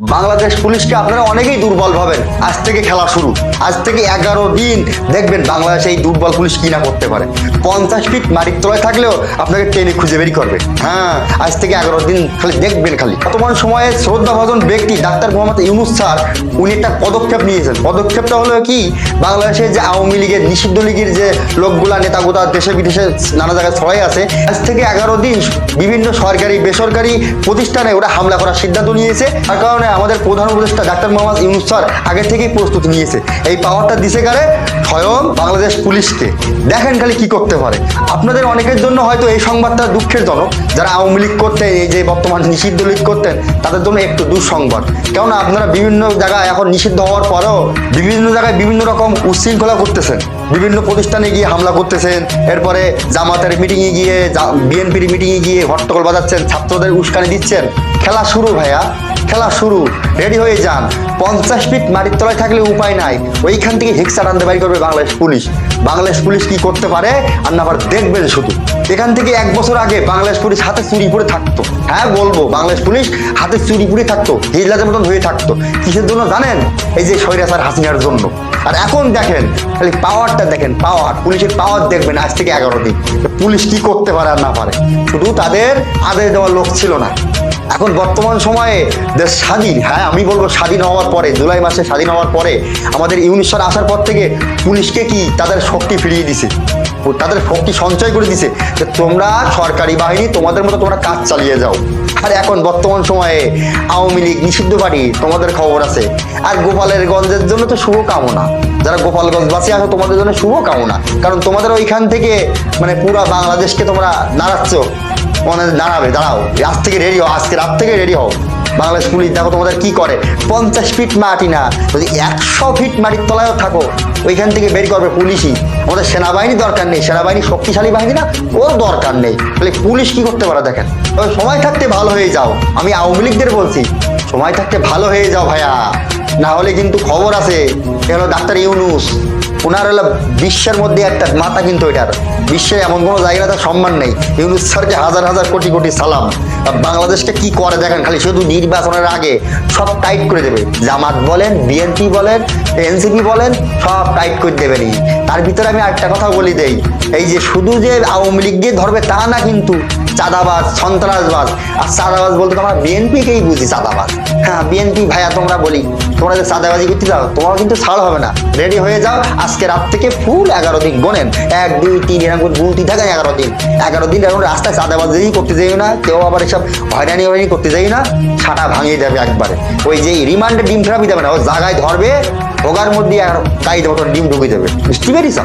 বাংলাদেশ পুলিশকে আপনারা অনেকেই দুর্বল ভাবেন। আজ থেকে খেলা শুরু। আজ থেকে এগারো দিন দেখবেন বাংলাদেশ এই দুর্বল পুলিশ কি না করতে পারে। পঞ্চাশ ফিট মাটির তলায় থাকলেও আপনাকে টেনে খুঁজে বের করবে। হ্যাঁ আজ থেকে এগারো দিন খালি দেখবেন খালি। বর্তমান সময়ে শ্রদ্ধা ভজন ব্যক্তি ডাক্তার মোহাম্মদ ইউনুস স্যার, উনি একটা পদক্ষেপ নিয়েছেন। পদক্ষেপটা হলো কি? বাংলাদেশের যে আওয়ামী লীগের নিষিদ্ধ লীগের যে লোকগুলা নেতাগুলা দেশে বিদেশে নানা জায়গায় ছড়াই আছে, আজ থেকে এগারো দিন বিভিন্ন সরকারি, বেসরকারি প্রতিষ্ঠানে ওরা হামলা করার সিদ্ধান্ত নিয়েছে। তার কারণে আমাদের প্রধান উপদেষ্টা ডাক্তার মোহাম্মদ ইউনুস স্যার আগে থেকেই প্রস্তুতি নিয়েছে। এই পাওয়ারটা দিছে কারে? স্বয়ং বাংলাদেশ পুলিশকে। দেখেন খালি কি করতে পারে। আপনাদের অনেকের জন্য হয়তো এই সংবাদটা দুঃখের জনক। যারা আওয়ামী লীগ করতেন, এই যে বর্তমান নিষিদ্ধ লীগ করতেন, তাদের জন্য একটু দুঃসংবাদ। কেননা আপনারা বিভিন্ন জায়গায় এখন নিষিদ্ধ হওয়ার পরেও বিভিন্ন জায়গায় বিভিন্ন রকম উচ্ছৃঙ্খলা করতেছেন। বিভিন্ন প্রতিষ্ঠানে গিয়ে হামলা করতেছেন। এরপরে জামাতের মিটিংয়ে গিয়ে বিএনপির মিটিংয়ে গিয়ে হট্টগোল বাজাচ্ছেন, ছাত্রদের উস্কানি দিচ্ছেন। খেলা শুরু ভাইয়া। খেলা শুরু। রেডি হয়ে যান। পঞ্চাশ ফিট মাটির তলায় থাকলে উপায় নাই। ওইখান থেকে হেক্সা টানতে বাড়ি করবে বাংলাদেশ পুলিশ। বাংলাদেশ পুলিশ কি করতে পারে? আর না আবার দেখবেন শুধু। এখান থেকে এক বছর আগে বাংলাদেশ পুলিশ হাতে চুরি পরে থাকতো। হ্যাঁ বলব, বাংলাদেশ পুলিশ হাতে চুরি পরে থাকতো হিজলাদের মতন হয়ে থাকতো। কিসের জন্য জানেন? এই যে স্বৈরাচার হাসিনার জন্য। আর এখন দেখেন, খালি পাওয়ারটা দেখেন পাওয়ার পুলিশের পাওয়ার দেখবেন আজ থেকে এগারো দিন। পুলিশ কি করতে পারে আর না পারে শুধু তাদের আদেশ দেওয়ার লোক ছিল না। এখন বর্তমান সময়ে দেশ স্বাধীন হ্যাঁ আমি বলব স্বাধীন হওয়ার পরে, জুলাই মাসে স্বাধীন হওয়ার পরে আমাদের ইউনিশ্বর আসার পর থেকে পুলিশকে কি তাদের শক্তি ফিরিয়ে দিছে? তাদের শক্তি সঞ্চয় করে দিছে যে তোমরা সরকারি বাহিনী, তোমাদের মতো তোমরা কাজ চালিয়ে যাও। আর এখন বর্তমান সময়ে আওয়ামী লীগ নিষিদ্ধ বাড়ি, তোমাদের খবর আছে। আর গোপালের গঞ্জের জন্য তো শুভ কামনা যারা গোপালগঞ্জ বাসী আছো, তোমাদের জন্য শুভ কামনা কারণ তোমাদের ওইখান থেকে মানে পুরো বাংলাদেশকে তোমরা নাড়াচ্ছ। মানে দাঁড়াবে দাঁড়াও। আজ থেকে রেডি হও, আজকে রাত থেকে রেডি হও। বাংলাদেশ পুলিশ দেখো তোমাদের কি করে? পঞ্চাশ ফিট মাটি না। যদি একশো ফিট মাটির তলায়ও থাকো, ওইখান থেকে বের করবে পুলিশই। আমাদের সেনাবাহিনী দরকার নেই। সেনাবাহিনী শক্তিশালী বাহিনী না ওর দরকার নেই। তাহলে পুলিশ কি করতে পারে দেখেন? তবে সময় থাকতে ভালো হয়ে যাও। আমি আওয়ামী লীগদের বলছি, সময় থাকতে ভালো হয়ে যাও ভাইয়া। না হলে কিন্তু খবর আছে ডাক্তার ইউনুস। ওনার হলো বিশ্বের মধ্যে একটা মাথা কিন্তু এটার। বিশ্বে এমন কোনো জায়গা তার সম্মান নেই। ইউনুস স্যারকে হাজার হাজার কোটি কোটি সালাম বাংলাদেশকে কি করে দেখেন? খালি শুধু নির্বাচনের আগে সব টাইট করে দেবে। জামাত বলেন, বিএনপি বলেন, এনসিপি বলেন, সব টাইট করে দেবেনি তার ভিতরে আমি আরেকটা কথা বলি দেই। এই যে শুধু যে আওয়ামী লীগ দিয়ে ধরবে তা না কিন্তু চাঁদাবাজ, সন্ত্রাসবাজ। আর চাঁদাবাজ বলতে তো আমরা বিএনপিকেই বুঝি চাঁদাবাজ। হ্যাঁ বিএনপি ভাইয়া তোমরা বলি, তোমরা যে চাঁদাবাজি করতে যাও, তোমার কিন্তু ছাড় হবে না। রেডি হয়ে যাও, আজকে রাত থেকে ফুল এগারো দিন গোনেন। এক, দুই, তিন, এরকম গুনতি থাকেন এগারো দিন। এগারো দিন এখন রাস্তায় চাঁদাবাজি করতে যাই না, কেউ আবার এসব হয়রানি হয়রানি করতে যাই না, ছাটা ভাঙিয়ে যাবে একবারে। ওই যে রিমান্ডে ডিম ফেরাবি যাবে না, ও জায়গায় ধরবে, ভোগার মধ্যে আর মতন ডিম ঢুকে যাবে বুঝতে পেরেছ?